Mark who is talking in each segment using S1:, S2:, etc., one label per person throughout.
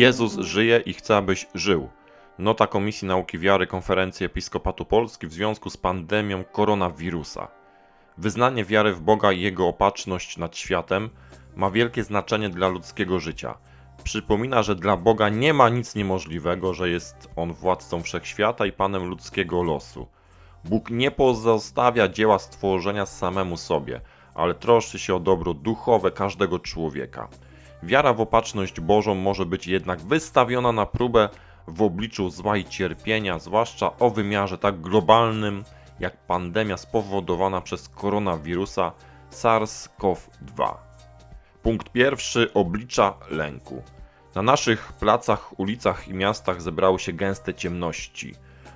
S1: Jezus żyje i chce, abyś żył. Nota Komisji Nauki Wiary Konferencji Episkopatu Polski w związku z pandemią koronawirusa. Wyznanie wiary w Boga i Jego opatrzność nad światem ma wielkie znaczenie dla ludzkiego życia. Przypomina, że dla Boga nie ma nic niemożliwego, że jest On władcą wszechświata i Panem ludzkiego losu. Bóg nie pozostawia dzieła stworzenia samemu sobie, ale troszczy się o dobro duchowe każdego człowieka. Wiara w opatrzność Bożą może być jednak wystawiona na próbę w obliczu zła i cierpienia, zwłaszcza o wymiarze tak globalnym jak pandemia spowodowana przez koronawirusa SARS-CoV-2. Punkt pierwszy oblicza lęku. Na naszych placach, ulicach i miastach zebrały się gęste ciemności,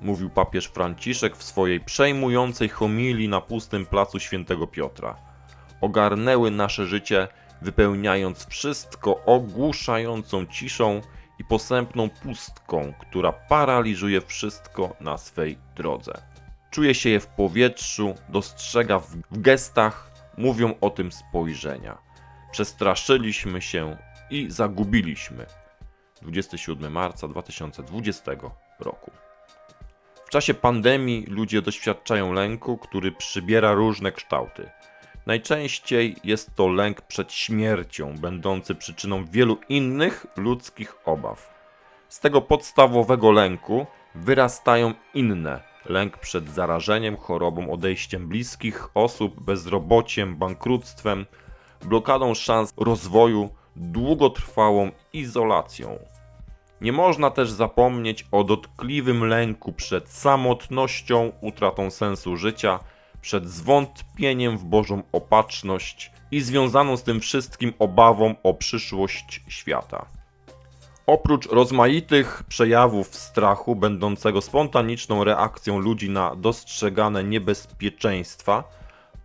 S1: mówił papież Franciszek w swojej przejmującej homilii na pustym placu Świętego Piotra. Ogarnęły nasze życie, wypełniając wszystko ogłuszającą ciszą i posępną pustką, która paraliżuje wszystko na swej drodze. Czuje się je w powietrzu, dostrzega w gestach, mówią o tym spojrzenia. Przestraszyliśmy się i zagubiliśmy. 27 marca 2020 roku. W czasie pandemii ludzie doświadczają lęku, który przybiera różne kształty. Najczęściej jest to lęk przed śmiercią, będący przyczyną wielu innych ludzkich obaw. Z tego podstawowego lęku wyrastają inne: lęk przed zarażeniem, chorobą, odejściem bliskich osób, bezrobociem, bankructwem, blokadą szans rozwoju, długotrwałą izolacją. Nie można też zapomnieć o dotkliwym lęku przed samotnością, utratą sensu życia, przed zwątpieniem w Bożą opatrzność i związaną z tym wszystkim obawą o przyszłość świata. Oprócz rozmaitych przejawów strachu, będącego spontaniczną reakcją ludzi na dostrzegane niebezpieczeństwa,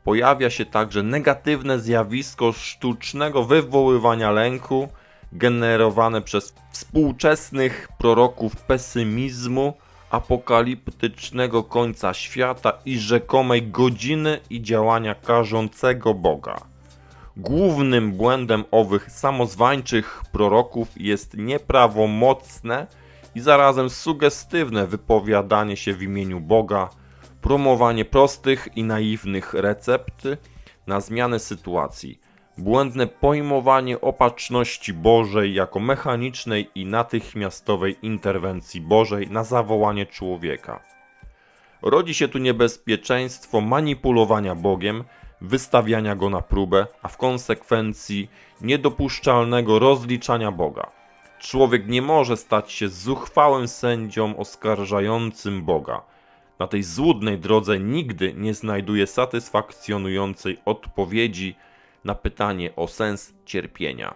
S1: pojawia się także negatywne zjawisko sztucznego wywoływania lęku, generowane przez współczesnych proroków pesymizmu, apokaliptycznego końca świata i rzekomej godziny i działania karzącego Boga. Głównym błędem owych samozwańczych proroków jest nieprawomocne i zarazem sugestywne wypowiadanie się w imieniu Boga, promowanie prostych i naiwnych recept na zmianę sytuacji, błędne pojmowanie opatrzności Bożej jako mechanicznej i natychmiastowej interwencji Bożej na zawołanie człowieka. Rodzi się tu niebezpieczeństwo manipulowania Bogiem, wystawiania go na próbę, a w konsekwencji niedopuszczalnego rozliczania Boga. Człowiek nie może stać się zuchwałym sędzią oskarżającym Boga. Na tej złudnej drodze nigdy nie znajduje satysfakcjonującej odpowiedzi na pytanie o sens cierpienia.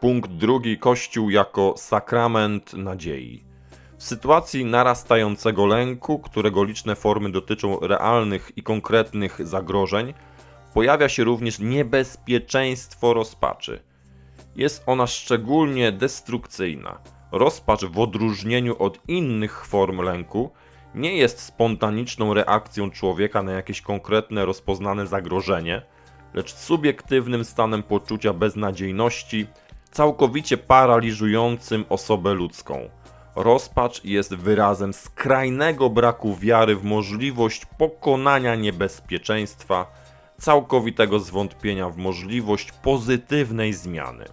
S1: Punkt drugi: Kościół jako sakrament nadziei. W sytuacji narastającego lęku, którego liczne formy dotyczą realnych i konkretnych zagrożeń, pojawia się również niebezpieczeństwo rozpaczy. Jest ona szczególnie destrukcyjna. Rozpacz w odróżnieniu od innych form lęku nie jest spontaniczną reakcją człowieka na jakieś konkretne rozpoznane zagrożenie, lecz subiektywnym stanem poczucia beznadziejności, całkowicie paraliżującym osobę ludzką. Rozpacz jest wyrazem skrajnego braku wiary w możliwość pokonania niebezpieczeństwa, całkowitego zwątpienia w możliwość pozytywnej zmiany.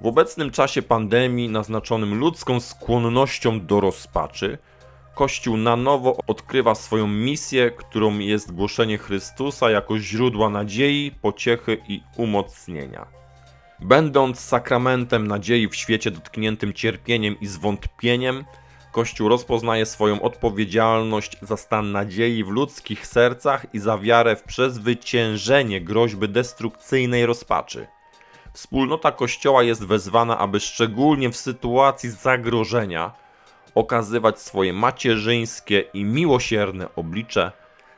S1: W obecnym czasie pandemii, naznaczonym ludzką skłonnością do rozpaczy, Kościół na nowo odkrywa swoją misję, którą jest głoszenie Chrystusa jako źródła nadziei, pociechy i umocnienia. Będąc sakramentem nadziei w świecie dotkniętym cierpieniem i zwątpieniem, Kościół rozpoznaje swoją odpowiedzialność za stan nadziei w ludzkich sercach i za wiarę w przezwyciężenie groźby destrukcyjnej rozpaczy. Wspólnota Kościoła jest wezwana, aby szczególnie w sytuacji zagrożenia okazywać swoje macierzyńskie i miłosierne oblicze,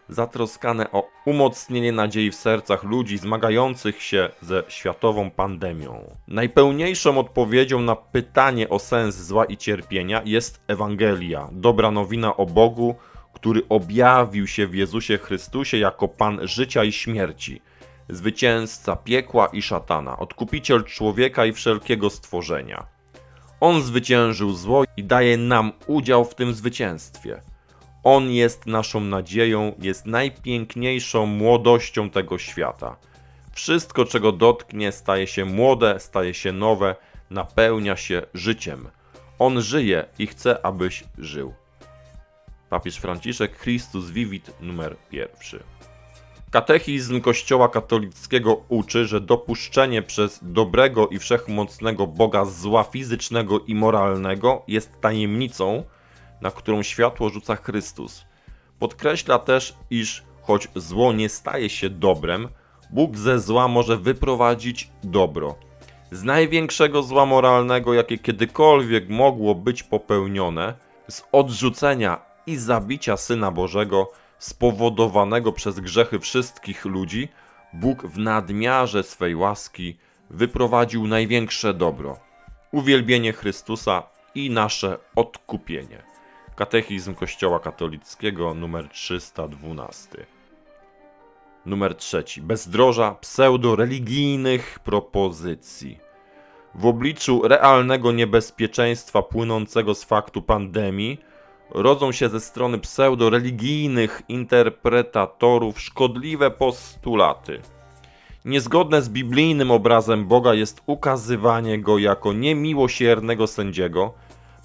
S1: zatroskane o umocnienie nadziei w sercach ludzi zmagających się ze światową pandemią. Najpełniejszą odpowiedzią na pytanie o sens zła i cierpienia jest Ewangelia, dobra nowina o Bogu, który objawił się w Jezusie Chrystusie jako Pan życia i śmierci, zwycięzca piekła i szatana, odkupiciel człowieka i wszelkiego stworzenia. On zwyciężył zło i daje nam udział w tym zwycięstwie. On jest naszą nadzieją, jest najpiękniejszą młodością tego świata. Wszystko, czego dotknie, staje się młode, staje się nowe, napełnia się życiem. On żyje i chce, abyś żył. Papież Franciszek Christus Vivit numer pierwszy. Katechizm Kościoła katolickiego uczy, że dopuszczenie przez dobrego i wszechmocnego Boga zła fizycznego i moralnego jest tajemnicą, na którą światło rzuca Chrystus. Podkreśla też, iż choć zło nie staje się dobrem, Bóg ze zła może wyprowadzić dobro. Z największego zła moralnego, jakie kiedykolwiek mogło być popełnione, z odrzucenia i zabicia Syna Bożego, spowodowanego przez grzechy wszystkich ludzi, Bóg w nadmiarze swej łaski wyprowadził największe dobro uwielbienie Chrystusa i nasze odkupienie. Katechizm Kościoła Katolickiego numer 312. Numer trzeci. Bezdroża pseudoreligijnych propozycji. W obliczu realnego niebezpieczeństwa płynącego z faktu pandemii, rodzą się ze strony pseudoreligijnych interpretatorów szkodliwe postulaty. Niezgodne z biblijnym obrazem Boga jest ukazywanie go jako niemiłosiernego sędziego,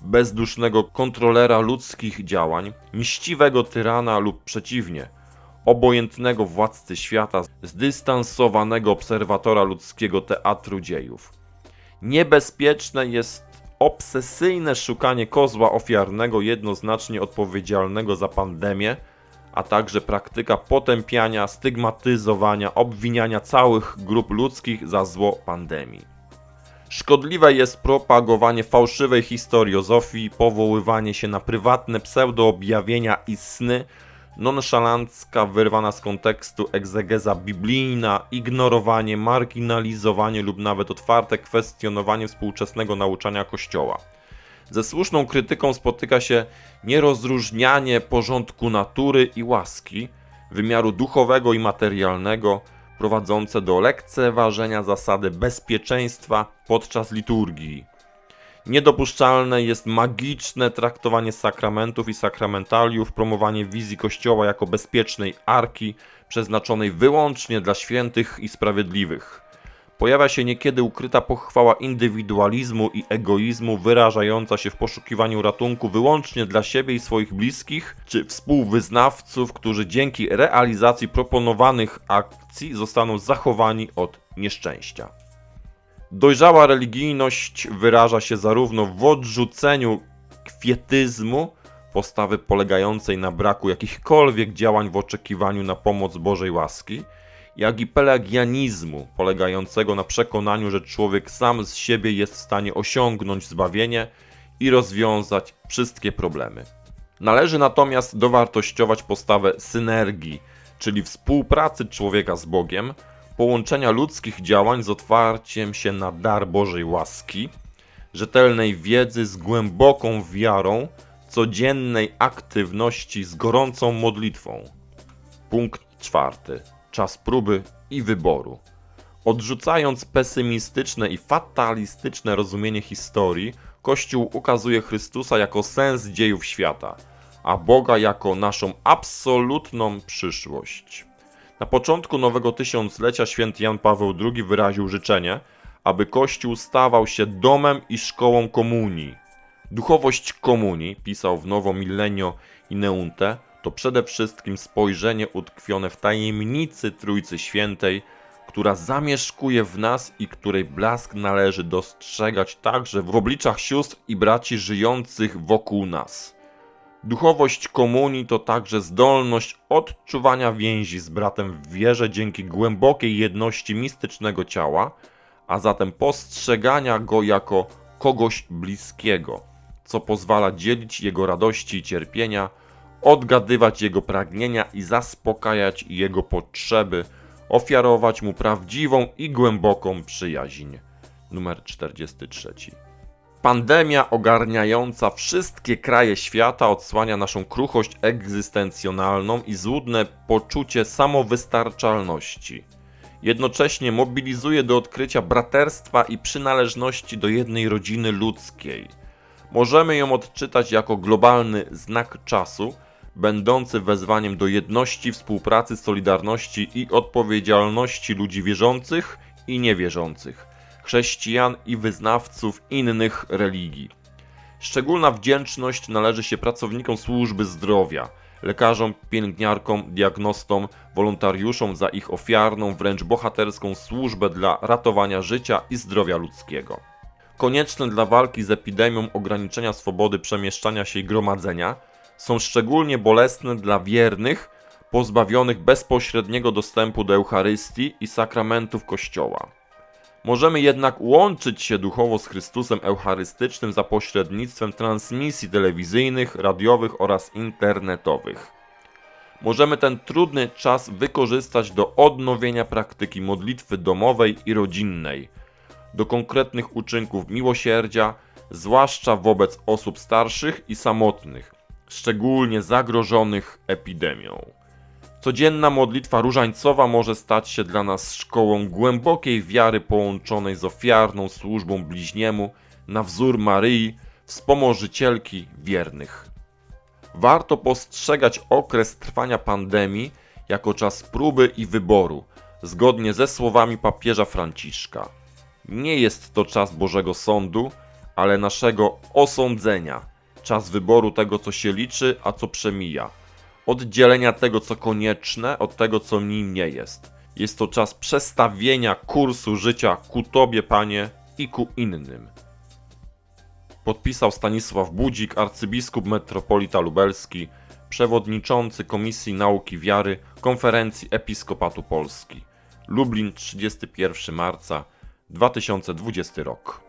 S1: bezdusznego kontrolera ludzkich działań, mściwego tyrana lub przeciwnie, obojętnego władcy świata, zdystansowanego obserwatora ludzkiego teatru dziejów. Niebezpieczne jest obsesyjne szukanie kozła ofiarnego jednoznacznie odpowiedzialnego za pandemię, a także praktyka potępiania, stygmatyzowania, obwiniania całych grup ludzkich za zło pandemii. Szkodliwe jest propagowanie fałszywej historiozofii, powoływanie się na prywatne pseudoobjawienia i sny, nonszalancka, wyrwana z kontekstu egzegeza biblijna, ignorowanie, marginalizowanie lub nawet otwarte kwestionowanie współczesnego nauczania Kościoła. Ze słuszną krytyką spotyka się nierozróżnianie porządku natury i łaski, wymiaru duchowego i materialnego, prowadzące do lekceważenia zasady bezpieczeństwa podczas liturgii. Niedopuszczalne jest magiczne traktowanie sakramentów i sakramentaliów, promowanie wizji Kościoła jako bezpiecznej arki, przeznaczonej wyłącznie dla świętych i sprawiedliwych. Pojawia się niekiedy ukryta pochwała indywidualizmu i egoizmu, wyrażająca się w poszukiwaniu ratunku wyłącznie dla siebie i swoich bliskich, czy współwyznawców, którzy dzięki realizacji proponowanych akcji zostaną zachowani od nieszczęścia. Dojrzała religijność wyraża się zarówno w odrzuceniu kwietyzmu, postawy polegającej na braku jakichkolwiek działań w oczekiwaniu na pomoc Bożej łaski, jak i pelagianizmu, polegającego na przekonaniu, że człowiek sam z siebie jest w stanie osiągnąć zbawienie i rozwiązać wszystkie problemy. Należy natomiast dowartościować postawę synergii, czyli współpracy człowieka z Bogiem, połączenia ludzkich działań z otwarciem się na dar Bożej łaski, rzetelnej wiedzy z głęboką wiarą, codziennej aktywności z gorącą modlitwą. Punkt czwarty. Czas próby i wyboru. Odrzucając pesymistyczne i fatalistyczne rozumienie historii, Kościół ukazuje Chrystusa jako sens dziejów świata, a Boga jako naszą absolutną przyszłość. Na początku nowego tysiąclecia święty Jan Paweł II wyraził życzenie, aby Kościół stawał się domem i szkołą komunii. Duchowość komunii, pisał w Nowo Millenio i Neunte, to przede wszystkim spojrzenie utkwione w tajemnicy Trójcy Świętej, która zamieszkuje w nas i której blask należy dostrzegać także w obliczach sióstr i braci żyjących wokół nas. Duchowość komunii to także zdolność odczuwania więzi z bratem w wierze dzięki głębokiej jedności mistycznego ciała, a zatem postrzegania go jako kogoś bliskiego, co pozwala dzielić jego radości i cierpienia, odgadywać jego pragnienia i zaspokajać jego potrzeby, ofiarować mu prawdziwą i głęboką przyjaźń. Numer 43. Pandemia ogarniająca wszystkie kraje świata odsłania naszą kruchość egzystencjonalną i złudne poczucie samowystarczalności. Jednocześnie mobilizuje do odkrycia braterstwa i przynależności do jednej rodziny ludzkiej. Możemy ją odczytać jako globalny znak czasu, będący wezwaniem do jedności, współpracy, solidarności i odpowiedzialności ludzi wierzących i niewierzących, chrześcijan i wyznawców innych religii. Szczególna wdzięczność należy się pracownikom służby zdrowia, lekarzom, pielęgniarkom, diagnostom, wolontariuszom za ich ofiarną, wręcz bohaterską służbę dla ratowania życia i zdrowia ludzkiego. Konieczne dla walki z epidemią ograniczenia swobody przemieszczania się i gromadzenia są szczególnie bolesne dla wiernych, pozbawionych bezpośredniego dostępu do Eucharystii i sakramentów Kościoła. Możemy jednak łączyć się duchowo z Chrystusem Eucharystycznym za pośrednictwem transmisji telewizyjnych, radiowych oraz internetowych. Możemy ten trudny czas wykorzystać do odnowienia praktyki modlitwy domowej i rodzinnej, do konkretnych uczynków miłosierdzia, zwłaszcza wobec osób starszych i samotnych, szczególnie zagrożonych epidemią. Codzienna modlitwa różańcowa może stać się dla nas szkołą głębokiej wiary połączonej z ofiarną służbą bliźniemu na wzór Maryi, wspomożycielki wiernych. Warto postrzegać okres trwania pandemii jako czas próby i wyboru, zgodnie ze słowami papieża Franciszka. Nie jest to czas Bożego Sądu, ale naszego osądzenia, czas wyboru tego, co się liczy, a co przemija oddzielenia tego, co konieczne, od tego, co nim nie jest. Jest to czas przestawienia kursu życia ku Tobie, Panie, i ku innym. Podpisał Stanisław Budzik, arcybiskup metropolita lubelski, przewodniczący Komisji Nauki Wiary Konferencji Episkopatu Polski. Lublin, 31 marca 2020 rok.